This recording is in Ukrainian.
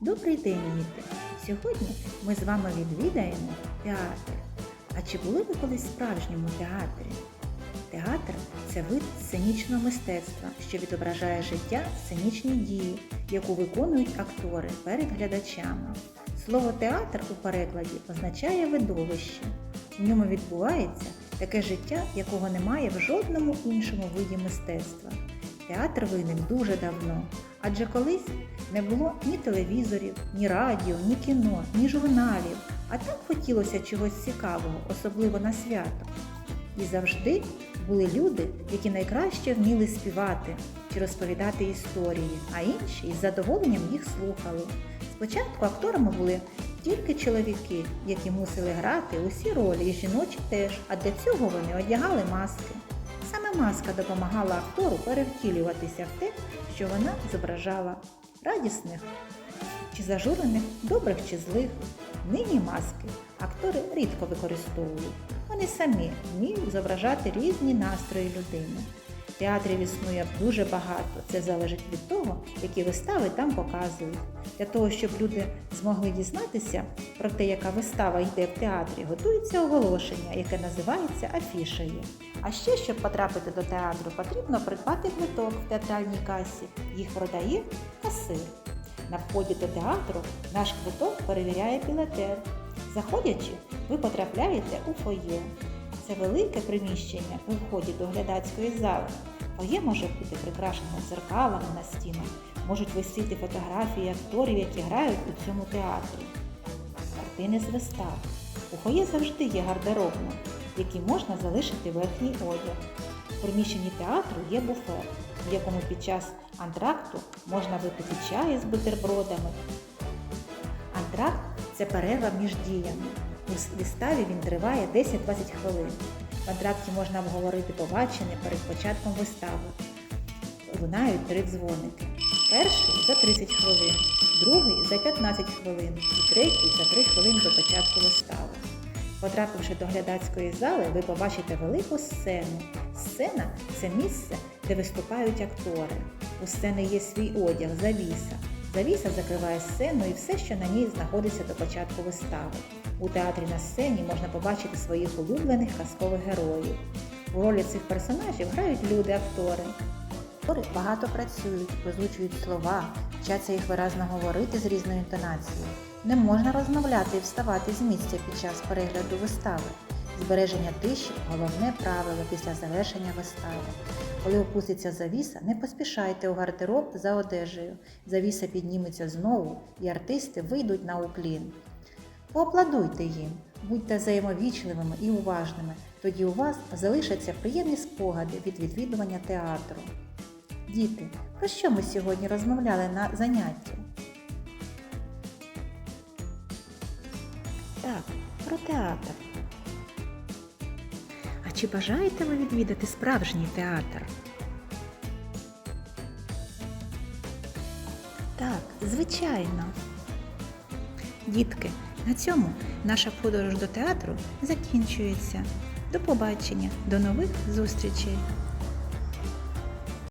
Добрий день, діти! Сьогодні ми з вами відвідаємо театр. А чи були ви колись в справжньому театрі? Театр це вид сценічного мистецтва, що відображає життя сценічні дії, яку виконують актори перед глядачами. Слово театр у перекладі означає видовище. У ньому відбувається таке життя, якого немає в жодному іншому виді мистецтва. Театр виник дуже давно, адже колись не було ні телевізорів, ні радіо, ні кіно, ні журналів, а так хотілося чогось цікавого, особливо на свято. І завжди були люди, які найкраще вміли співати чи розповідати історії, а інші із задоволенням їх слухали. Спочатку акторами були тільки чоловіки, які мусили грати усі ролі, і жіночі теж, а для цього вони одягали маски. Саме маска допомагала актору перевтілюватися в те, що вона зображала радісних чи зажурених, добрих чи злих. Нині маски актори рідко використовують. Вони самі вміють зображати різні настрої людини. Театрів існує дуже багато. Це залежить від того, які вистави там показують. Для того, щоб люди змогли дізнатися про те, яка вистава йде в театрі, готується оголошення, яке називається афішею. А ще, щоб потрапити до театру, потрібно придбати квиток в театральній касі. Їх продає касир. На вході до театру наш квиток перевіряє пілотер. Заходячи, ви потрапляєте у фоє. Це велике приміщення у вході до глядацької зали. Фоє може бути прикрашено дзеркалами на стінах, можуть висіти фотографії акторів, які грають у цьому театрі. Картини з вистав. У фоє завжди є гардеробна, в можна залишити верхній одяг. У приміщенні театру є буфет, в якому під час антракту можна випити чай з бутербродами. Антракт це перерва між діями. У виставі він триває 10-20 хвилин. В антракті можна обговорити побачене перед початком вистави. Лунають три дзвоники. Перший за 30 хвилин, другий за 15 хвилин і третій за 3 хвилини до початку вистави. Потрапивши до глядацької зали, ви побачите велику сцену. Сцена це місце, де виступають актори. У сцени є свій одяг, завіса. Завіса закриває сцену і все, що на ній знаходиться до початку вистави. У театрі на сцені можна побачити своїх улюблених казкових героїв. У ролі цих персонажів грають люди-актори. Актори багато працюють, озвучують слова, вчаться їх виразно говорити з різною інтонацією. Не можна розмовляти і вставати з місця під час перегляду вистави. Збереження тиші головне правило після завершення вистави. Коли опуститься завіса, не поспішайте у гардероб за одежею. Завіса підніметься знову, і артисти вийдуть на уклін. Поаплодуйте їм, будьте взаємовічливими і уважними, тоді у вас залишаться приємні спогади від відвідування театру. Діти, про що ми сьогодні розмовляли на занятті? Так, про театр. Чи бажаєте ви відвідати справжній театр? Так, звичайно. Дітки, на цьому наша подорож до театру закінчується. До побачення, до нових зустрічей!